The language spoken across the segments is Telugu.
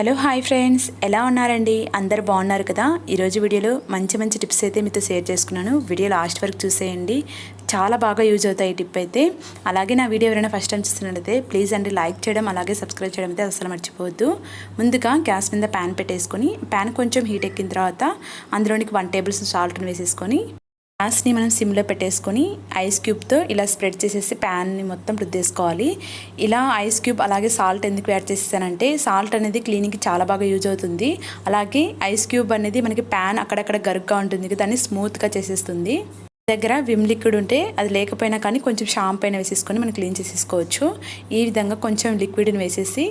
Hello hi friends. ఎలా ఉన్నారండి? అందరు బాగున్నారు కదా? ఈరోజు వీడియోలో మంచి మంచి టిప్స్ అయితే మీతో షేర్ చేసుకున్నాను. వీడియో లాస్ట్ వరకు చూసేయండి. చాలా బాగా యూజ్ అవుతాయి ఈ టిప్ అయితే. అలాగే నా వీడియో ఎవరైనా ఫస్ట్ టైం చూస్తున్నట్లయితే ప్లీజ్ అండి లైక్ చేయడం అలాగే సబ్స్క్రైబ్ చేయడం అయితే అసలు మర్చిపోవద్దు. ముందుగా గ్యాస్ మీద ప్యాన్ పెట్టేసుకొని ప్యాన్ కొంచెం హీట్ ఎక్కిన తర్వాత అందులోనికి వన్ టేబుల్ సాల్ట్ని వేసేసుకొని గ్యాస్ని మనం సిమ్లో పెట్టేసుకొని ఐస్ క్యూబ్తో ఇలా స్ప్రెడ్ చేసేసి ప్యాన్ని మొత్తం రుద్దేసుకోవాలి. ఇలా ఐస్ క్యూబ్ అలాగే సాల్ట్ ఎందుకు యాడ్ చేసేసానంటే సాల్ట్ అనేది క్లీనింగ్కి చాలా బాగా యూజ్ అవుతుంది. అలాగే ఐస్ క్యూబ్ అనేది మనకి ప్యాన్ అక్కడక్కడ గరుగ్గా ఉంటుంది దాన్ని స్మూత్గా చేసేస్తుంది. దగ్గర విమ్ లిక్విడ్ ఉంటే అది లేకపోయినా కానీ కొంచెం షాంపైన అయినా వేసేసుకొని మనం క్లీన్ చేసేసుకోవచ్చు. ఈ విధంగా కొంచెం లిక్విడ్ని వేసేసి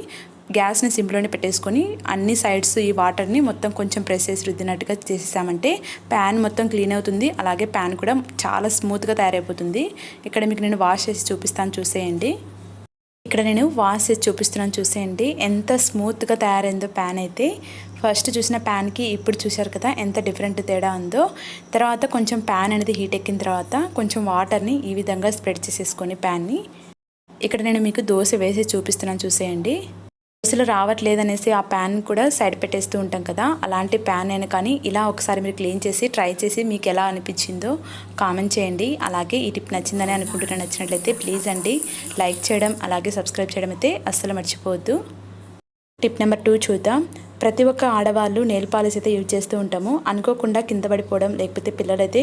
గ్యాస్ని సింపుల్లోనే పెట్టేసుకొని అన్ని సైడ్స్ ఈ వాటర్ని మొత్తం కొంచెం ప్రెస్ చేసి రుద్దినట్టుగా చేసేసామంటే ప్యాన్ మొత్తం క్లీన్ అవుతుంది. అలాగే ప్యాన్ కూడా చాలా స్మూత్గా తయారైపోతుంది. ఇక్కడ మీకు నేను వాష్ చేసి చూపిస్తాను చూసేయండి. ఇక్కడ నేను వాష్ చేసి చూపిస్తున్నాను చూసేయండి. ఎంత స్మూత్గా తయారైందో ప్యాన్ అయితే. ఫస్ట్ చూసిన ప్యాన్కి ఇప్పుడు చూశారు కదా ఎంత డిఫరెంట్ తేడా ఉందో. తర్వాత కొంచెం ప్యాన్ అనేది హీట్ ఎక్కిన తర్వాత కొంచెం వాటర్ని ఈ విధంగా స్ప్రెడ్ చేసేసుకొని ప్యాన్ని. ఇక్కడ నేను మీకు దోశ వేసి చూపిస్తున్నాను చూసేయండి. దోశలు రావట్లేదనేసి ఆ ప్యాన్ కూడా సైడ్ పెట్టేస్తూ ఉంటాం కదా అలాంటి ప్యాన్ అయినా కానీ ఇలా ఒకసారి మీరు క్లీన్ చేసి ట్రై చేసి మీకు ఎలా అనిపించిందో కామెంట్ చేయండి. అలాగే ఈ టిప్ నచ్చిందని అనుకుంటున్నా నచ్చినట్లయితే ప్లీజ్ అండి లైక్ చేయడం అలాగే సబ్స్క్రైబ్ చేయడం అయితే అస్సలు మర్చిపోవద్దు. టిప్ నెంబర్ టూ చూద్దాం. ప్రతి ఒక్క ఆడవాళ్ళు నెయిల్ పాలిస్ అయితే యూజ్ చేస్తూ ఉంటాము. అనుకోకుండా కింద పడిపోవడం లేకపోతే పిల్లలైతే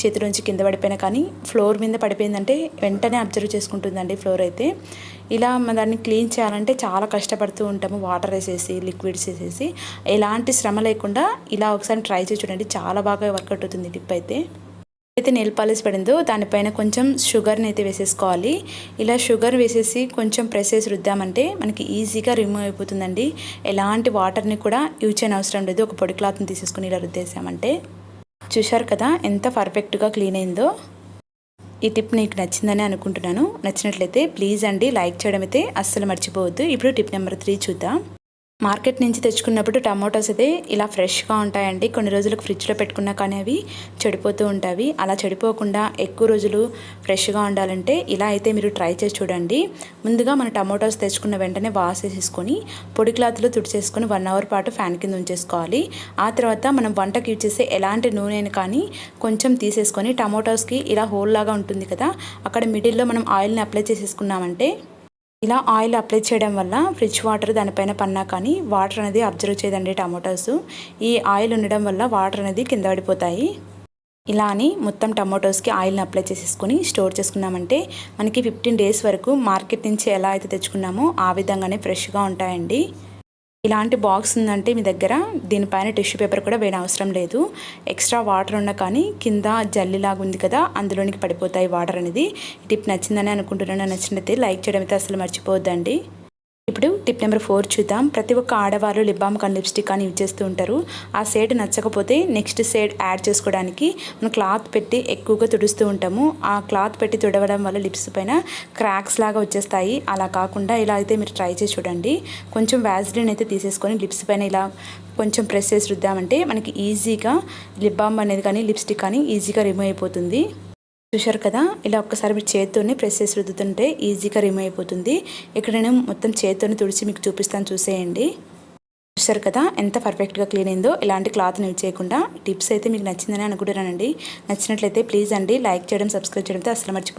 చేతి నుంచి కింద పడిపోయినా కానీ ఫ్లోర్ మీద పడిపోయిందంటే వెంటనే అబ్జర్వ్ చేసుకుంటుందండి ఫ్లోర్ అయితే. ఇలా దాన్ని క్లీన్ చేయాలంటే చాలా కష్టపడుతూ ఉంటాము. వాటర్ వేసేసి లిక్విడ్స్ వేసేసి. ఎలాంటి శ్రమ లేకుండా ఇలా ఒకసారి ట్రై చేసి చూడండి. చాలా బాగా వర్కౌట్ అవుతుంది టిప్ అయితే. అయితే నెయిల్ పాలిష్ పడిందో దానిపైన కొంచెం షుగర్ని అయితే వేసేసుకోవాలి. ఇలా షుగర్ వేసేసి కొంచెం ప్రెస్ చేసి రుద్దామంటే మనకి ఈజీగా రిమూవ్ అయిపోతుందండి. ఎలాంటి వాటర్ని కూడా యూజ్ చేయని అవసరం లేదు. ఒక పొడి క్లాత్ని తీసేసుకుని ఇలా రుద్దేసామంటే. చూశారు కదా ఎంత పర్ఫెక్ట్గా క్లీన్ అయిందో. ఈ టిప్ నీకు నచ్చిందని అనుకుంటున్నాను. నచ్చినట్లయితే ప్లీజ్ అండి లైక్ చేయడం అయితే అస్సలు మర్చిపోవద్దు. ఇప్పుడు టిప్ నెంబర్ త్రీ చూద్దాం. మార్కెట్ నుంచి తెచ్చుకున్నప్పుడు టమాటోస్ అయితే ఇలా ఫ్రెష్గా ఉంటాయండి. కొన్ని రోజులకు ఫ్రిడ్జ్లో పెట్టుకున్నా కానీ అవి చెడిపోతూ ఉంటాయి. అలా చెడిపోకుండా ఎక్కువ రోజులు ఫ్రెష్గా ఉండాలంటే ఇలా అయితే మీరు ట్రై చేసి చూడండి. ముందుగా మన టమాటోస్ తెచ్చుకున్న వెంటనే వాష్ చేసేసుకొని పొడి క్లాత్లో తుడిచేసుకొని వన్ అవర్ పాటు ఫ్యాన్ కింద ఉంచేసుకోవాలి. ఆ తర్వాత మనం వంటకి యూజ్ చేసే ఎలాంటి నూనెను కానీ కొంచెం తీసేసుకొని టమాటోస్కి ఇలా హోల్ లాగా ఉంటుంది కదా అక్కడ మిడిల్లో మనం ఆయిల్ని అప్లై చేసేసుకున్నామంటే ఇలా ఆయిల్ అప్లై చేయడం వల్ల ఫ్రిడ్జ్ వాటర్ దానిపైన పన్నా కానీ వాటర్ అనేది అబ్జర్వ్ చేయదండి టమాటోస్. ఈ ఆయిల్ ఉండడం వల్ల వాటర్ అనేది కింద పడిపోతాయి. ఇలా అని మొత్తం టమాటోస్కి ఆయిల్ని అప్లై చేసేసుకొని స్టోర్ చేసుకున్నామంటే మనకి ఫిఫ్టీన్ డేస్ వరకు మార్కెట్ నుంచి ఎలా అయితే తెచ్చుకున్నామో ఆ విధంగానే ఫ్రెష్గా ఉంటాయండి. ఇలాంటి బాక్స్ ఉందంటే మీ దగ్గర దీనిపైన టిష్యూ పేపర్ కూడా వేయడం అవసరం లేదు. ఎక్స్ట్రా వాటర్ ఉన్నా కానీ కింద జల్లిలాగా ఉంది కదా అందులోనికి పడిపోతాయి వాటర్ అనేది. టిప్ నచ్చిందని అనుకుంటున్నాను. నచ్చినట్లయితే లైక్ చేయడం అయితే అసలు మర్చిపోవద్దండి. ఇప్పుడు టిప్ నెంబర్ ఫోర్ చూద్దాం. ప్రతి ఒక్క ఆడవాళ్ళు లిప్ బామ్ కానీ లిప్స్టిక్ కానీ యూజ్ చేస్తూ ఉంటారు. ఆ షేడ్ నచ్చకపోతే నెక్స్ట్ షేడ్ యాడ్ చేసుకోవడానికి మనం క్లాత్ పెట్టి ఎక్కువగా తుడుస్తూ ఉంటాము. ఆ క్లాత్ పెట్టి తుడవడం వల్ల లిప్స్ పైన క్రాక్స్ లాగా వచ్చేస్తాయి. అలా కాకుండా ఇలా అయితే మీరు ట్రై చేసి చూడండి. కొంచెం వ్యాజిలిన్ అయితే తీసేసుకొని లిప్స్ పైన ఇలా కొంచెం ప్రెస్ చేసి రుద్దామంటే మనకి ఈజీగా లిప్ బామ్ అనేది కానీ లిప్స్టిక్ కానీ ఈజీగా రిమూవ్ అయిపోతుంది. చూశారు కదా? ఇలా ఒక్కసారి మీరు చేత్తోనే ప్రెస్ చేసి రుద్దుతుంటే ఈజీగా రిమూవ్ అయిపోతుంది. ఇక్కడ నేను మొత్తం చేత్తోనే తుడిచి మీకు చూపిస్తాను చూసేయండి. చూసారు కదా? ఎంత పర్ఫెక్ట్గా క్లీన్ అయిందో ఇలాంటి క్లాత్ని యూజ్ చేయకుండా. టిప్స్ అయితే మీకు నచ్చిందని అనుకుంటున్నానండి. నచ్చినట్లయితే ప్లీజ్ అండి లైక్ చేయడం సబ్స్క్రైబ్ చేయడం అసలు మర్చిపో